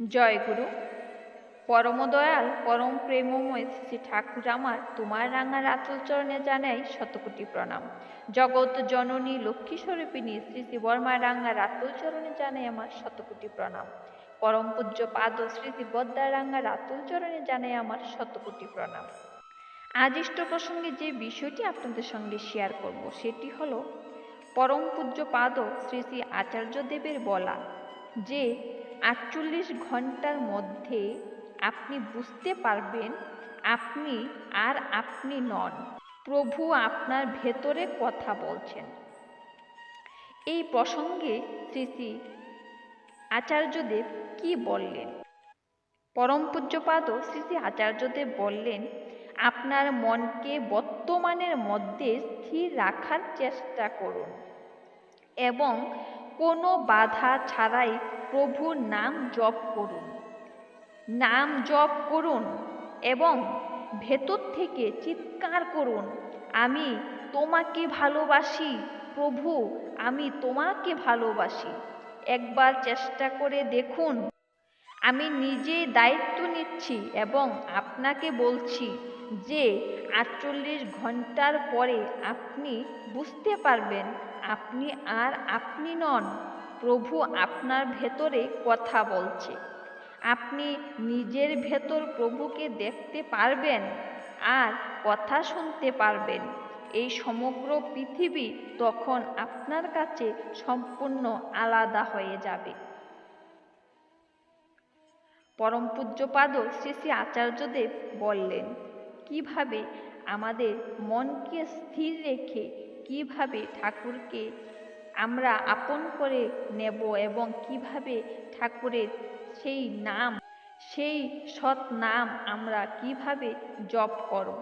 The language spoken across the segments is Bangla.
জয় গুরু পরমদয়াল, পরম প্রেমময় শ্রী ঠাকুর আমার তোমার রাঙা রাতুল চরণে জানাই শতকোটি প্রণাম। জগৎ জননী লক্ষ্মী স্বরূপিনী শ্রী শ্রী বর্মা রাঙা রাতুল চরণে জানাই আমার শতকোটি প্রণাম। পরম পূজ্য পাদ শ্রী শ্রী বদ্দা রাঙা রাতুল চরণে জানাই আমার শতকোটি প্রণাম। আজ ইষ্ট প্রসঙ্গে যে বিষয়টি আপনাদের সঙ্গে শেয়ার করব, সেটি হলো, পরম পূজ্য পাদ শ্রী শ্রী আচার্যদেবের বলা যে আটচল্লিশ ঘণ্টার মধ্যে আপনি বুঝতে পারবেন আপনি আর আপনি নন। প্রভু আপনার ভেতরে কথা বলছেন। এই প্রসঙ্গে শ্রী শ্রী আচার্যদেব কি বললেন? পরম পূজ্যপাদ শ্রী শ্রী আচার্যদেব বললেন, আপনার মনকে বর্তমানের মধ্যে স্থির রাখার চেষ্টা করুন এবং কোনো বাধা ছাড়াই প্রভুর নাম জপ করুন। নাম জপ করুন এবং ভেতর থেকে চিৎকার করুন, আমি তোমাকে ভালোবাসি, প্রভু, আমি তোমাকে ভালোবাসি। একবার চেষ্টা করে দেখুন। আমি নিজে দায়িত্ব নিচ্ছি এবং আপনাকে বলছি যে আটচল্লিশ ঘণ্টার পরে আপনি বুঝতে পারবেন, আপনি আর আপনি নন, প্রভু আপনার ভেতরে কথা বলছে। আপনি নিজের ভেতর প্রভুকে দেখতে পারবেন আর কথা শুনতে পারবেন। এই সমগ্র পৃথিবী তখন আপনার কাছে সম্পূর্ণ আলাদা হয়ে যাবে। পরম পূজ্যপাদ শ্রী শ্রী আচার্যদেব বললেন কীভাবে আমাদের মনকে স্থির রেখে কীভাবে ঠাকুরকে আমরা আপন করে নেব এবং কীভাবে ঠাকুরের সেই নাম, সেই সৎ নাম আমরা কীভাবে জপ করব?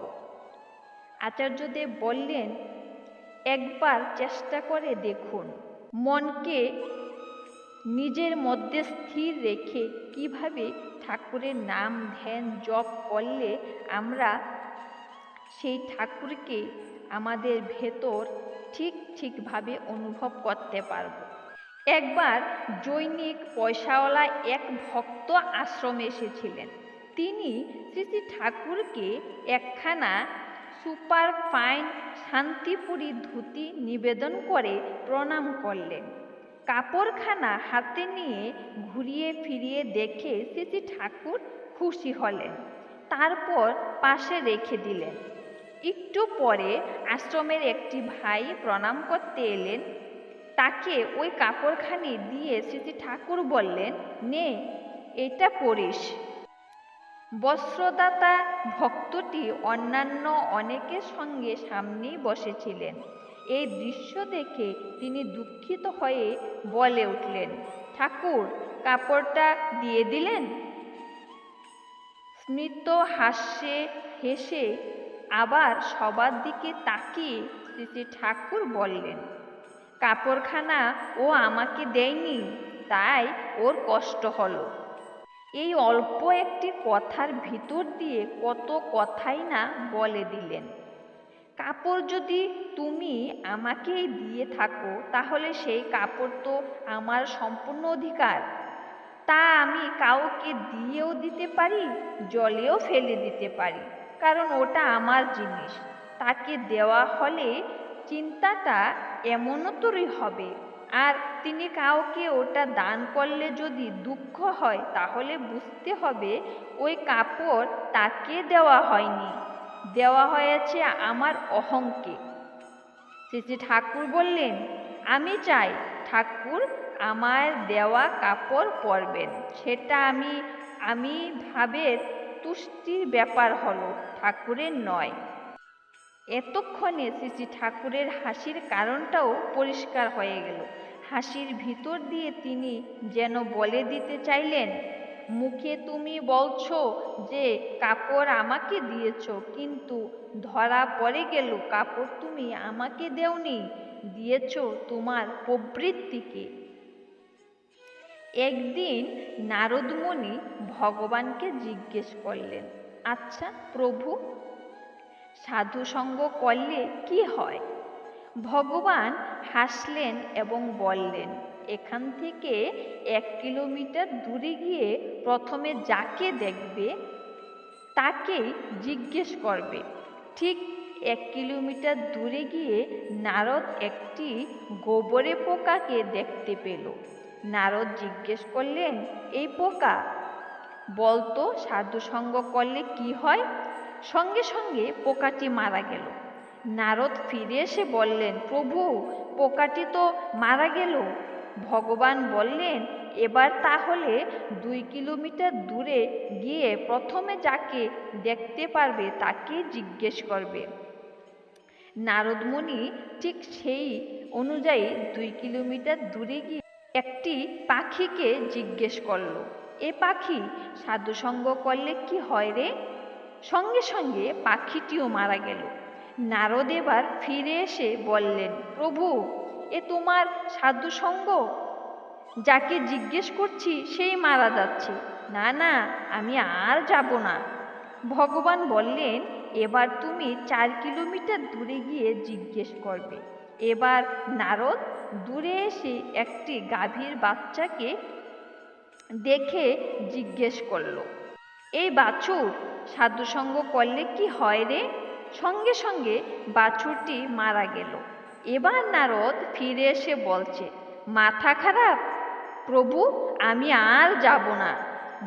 আচার্যদেব বললেন, একবার চেষ্টা করে দেখুন, মনকে নিজের মধ্যে স্থির রেখে কীভাবে ঠাকুরের নাম, ধ্যান, জপ করলে আমরা সেই ঠাকুরকে আমাদের ভেতর ঠিক ঠিকভাবে অনুভব করতে পারব। একবার জৈনিক পয়সাওয়ালা এক ভক্ত আশ্রমে এসেছিলেন। তিনি শ্রী শ্রী ঠাকুরকে একখানা সুপার ফাইন শান্তিপুরী ধুতি নিবেদন করে প্রণাম করলেন। কাপড়খানা হাতে নিয়ে ঘুরিয়ে ফিরিয়ে দেখে শ্রী ঠাকুর খুশি হলেন। তারপর পাশে রেখে দিলেন। একটু পরে আশ্রমের একটি ভাই প্রণাম করতে এলেন। তাকে ওই কাপড়খানি দিয়ে শ্রী ঠাকুর বললেন, নে, এটা পড়িস বস্ত্রদাতা ভক্তটি অন্যান্য অনেকের সঙ্গে সামনেই বসেছিলেন। এই দৃশ্য দেখে তিনি দুঃখিত হয়ে বলে উঠলেন, ঠাকুর, কাপড়টা দিয়ে দিলেন? স্মিত হাস্যে হেসে আবার সবার দিকে তাকিয়ে শ্রী ঠাকুর বললেন, কাপড়খানা ও আমাকে দেয়নি, তাই ওর কষ্ট হলো। এই অল্প একটি কথার ভিতর দিয়ে কত কথাই না বলে দিলেন। কাপড় যদি তুমি আমাকেই দিয়ে থাকো, তাহলে সেই কাপড় তো আমার সম্পূর্ণ অধিকার। তা আমি কাউকে দিয়েও দিতে পারি, জলেও ফেলে দিতে পারি। কারণ ওটা আমার জিনিস। তাকে দেওয়া হলে চিন্তাটা এমনতরই হবে। আর তিনি কাউকে ওটা দান করলে যদি দুঃখ হয়, তাহলে বুঝতে হবে ওই কাপড় তাকে দেওয়া হয়নি। দেওয়া হয়েছে আমার অহংকে। শ্রী ঠাকুর বললেন, আমি চাই ঠাকুর আমার দেওয়া কাপড় পরবেন। সেটা আমি আমি ভাবের তুষ্টির ব্যাপার হলো ঠাকুরের নয়। এতক্ষণে শ্রী ঠাকুরের হাসির কারণটাও পরিষ্কার হয়ে গেল। হাসির ভিতর দিয়ে তিনি যেন বলে দিতে চাইলেন, মুখে তুমি বলছো যে কাপড় আমাকে দিয়েছ, কিন্তু ধরা পড়ে গেল, কাপড় তুমি আমাকে দেওনি। দিয়েছ তোমার প্রবৃত্তিকে। একদিন নারদমণি ভগবানকে জিজ্ঞেস করলেন আচ্ছা প্রভু সাধু সঙ্গ করলে কি হয়? ভগবান হাসলেন এবং বললেন, এখান থেকে এক কিলোমিটার দূরে গিয়ে প্রথমে যাকে দেখবে, তাকেই জিজ্ঞেস করবে। ঠিক এক কিলোমিটার দূরে গিয়ে নারদ একটি গোবরে পোকাকে দেখতে পেল। নারদ জিজ্ঞেস করলেন, এই পোকা? বলতো, সাধুসঙ্গ করলে কি হয়? সঙ্গে সঙ্গে পোকাটি মারা গেল। নারদ ফিরে এসে বললেন, প্রভু, পোকাটি তো মারা গেল। ভগবান বললেন, এবার তাহলে দুই কিলোমিটার দূরে গিয়ে প্রথমে যাকে দেখতে পারবে তাকে জিজ্ঞেস করবে। নারদমণি ঠিক সেই অনুযায়ী দুই কিলোমিটার দূরে গিয়ে একটি পাখিকে জিজ্ঞেস করল, এ পাখি সাধুসঙ্গ করলে কি হয় রে? সঙ্গে সঙ্গে পাখিটিও মারা গেল। নারদ এবার ফিরে এসে বললেন, প্রভু, এ তোমার সাধুসঙ্গ? যাকে জিজ্ঞেস করছি সেই মারা যাচ্ছে। না না, আমি আর যাব না। ভগবান বললেন, এবার তুমি চার কিলোমিটার দূরে গিয়ে জিজ্ঞেস করবে। এবার নারদ দূরে এসে একটি গাভীর বাচ্চাকে দেখে জিজ্ঞেস করল এই বাছুর, সাধুসঙ্গ করলে কি হয় রে? সঙ্গে সঙ্গে বাছুরটি মারা গেল। এবার নারদ ফিরে এসে বলছে, মাথা খারাপ? প্রভু, আমি আর যাব না।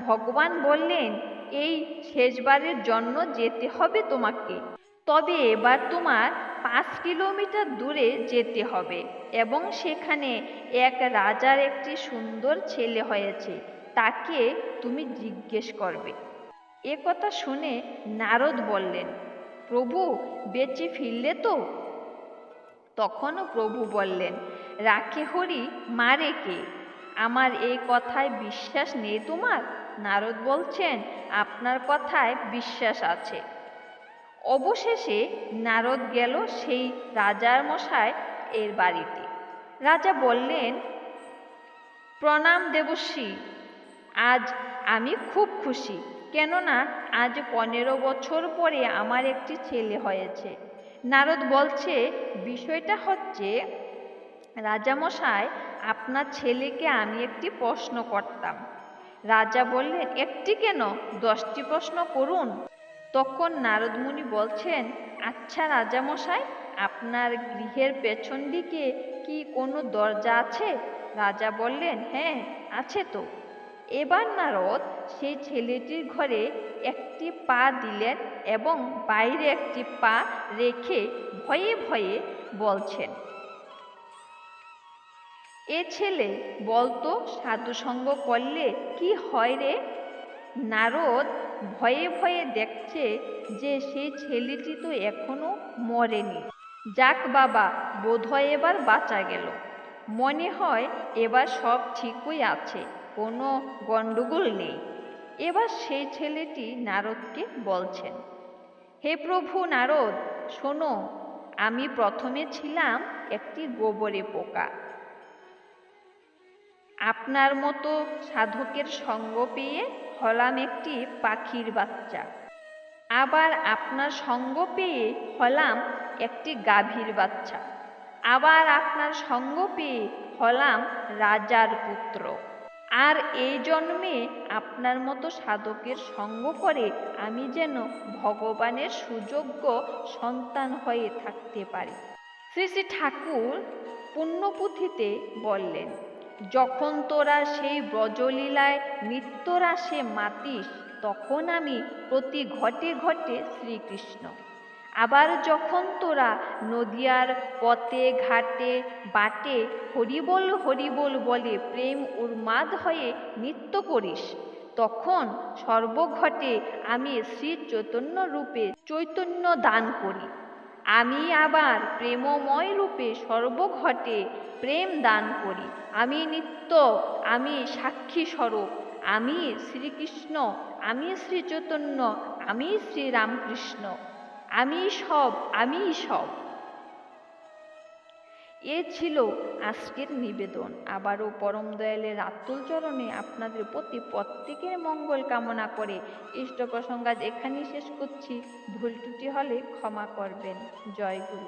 ভগবান বললেন, এই শেষবারের জন্য যেতে হবে তোমাকে। তবে এবার তোমার পাঁচ কিলোমিটার দূরে যেতে হবে এবং সেখানে এক রাজার একটি সুন্দর ছেলে হয়েছে, তাকে তুমি জিজ্ঞেস করবে। এ কথা শুনে নারদ বললেন, প্রভু, বেঁচে ফিরলে তো? তখনও প্রভু বললেন রাখে হরি মারে কে? আমার এই কথায় বিশ্বাস নেই তোমার? নারদ বলছেন, আপনার কথায় বিশ্বাস আছে। অবশেষে নারদ গেল সেই রাজার মশাই এর বাড়িতে। রাজা বললেন, প্রণাম দেবশ্রী, আজ আমি খুব খুশি, কেননা আজ পনেরো বছর পরে আমার একটি ছেলে হয়েছে। নারদ বলছে, বিষয়টা হচ্ছে, রাজামশাই, আপনার ছেলেকে আমি একটি প্রশ্ন করতাম। রাজা বললেন, একটি কেন? দশটি প্রশ্ন করুন। তখন নারদমুনি বলছেন আচ্ছা রাজামশাই, আপনার গৃহের পেছন দিকে কি কোনো দরজা আছে? রাজা বললেন হ্যাঁ আছে তো। এবার নারদ সেই ছেলেটির ঘরে একটি পা দিলেন এবং বাইরে একটি পা রেখে ভয়ে ভয়ে বলছেন, এ ছেলে, বলতো সাধুসঙ্গ করলে কি হয় রে? নারদ ভয়ে ভয়ে দেখছে যে সেই ছেলেটি তো এখনও মরেনি। যাক বাবা, বোধহয় এবার বাঁচা গেল। মনে হয় এবার সব ঠিকই আছে, কোনো গণ্ডগোল নেই। এবার সেই ছেলেটি নারদকে বলছেন, হে প্রভু নারদ, শোনো, আমি প্রথমে ছিলাম একটি গোবরে পোকা। আপনার মতো সাধকের সঙ্গ পেয়ে হলাম একটি পাখির বাচ্চা। আবার আপনার সঙ্গ পেয়ে হলাম একটি গাভীর বাচ্চা। আবার আপনার সঙ্গ পেয়ে হলাম রাজার পুত্র। আর এই জন্মে আপনার মতো সাধকের সঙ্গ করে আমি যেন ভগবানের সুযোগ্য সন্তান হয়ে থাকতে পারি। শ্রী শ্রী ঠাকুর পুণ্যপুঁথিতে বললেন যখন তোরা সেই ব্রজলীলায় নিত্যরাসে মাতিস, তখন আমি প্রতি ঘটে ঘটে শ্রীকৃষ্ণ। আবার যখন তোরা নদিয়ার পথে, ঘাটে, বাটে হরিবল হরিবল বলে প্রেম উন্মাদ হয়ে নৃত্য করিস, তখন সর্বঘটে আমি শ্রী চৈতন্য রূপে চৈতন্য দান করি। আমি আবার প্রেমময় রূপে সর্বঘটে প্রেম দান করি। আমি নিত্য, আমি সাক্ষী স্বরূপ। আমি শ্রীকৃষ্ণ, আমি শ্রী চৈতন্য আমি শ্রীরামকৃষ্ণ। আমি সব আমি সব। এ ছিল আজকের নিবেদন। আবারও পরম দয়ালের আত্মল চরণে আপনাদের প্রতি প্রত্যেকের মঙ্গল কামনা করে ইষ্ট প্রসঙ্গাজ এখানেই শেষ করছি। ভুল ত্রুটি হলে ক্ষমা করবেন। জয় গুরু।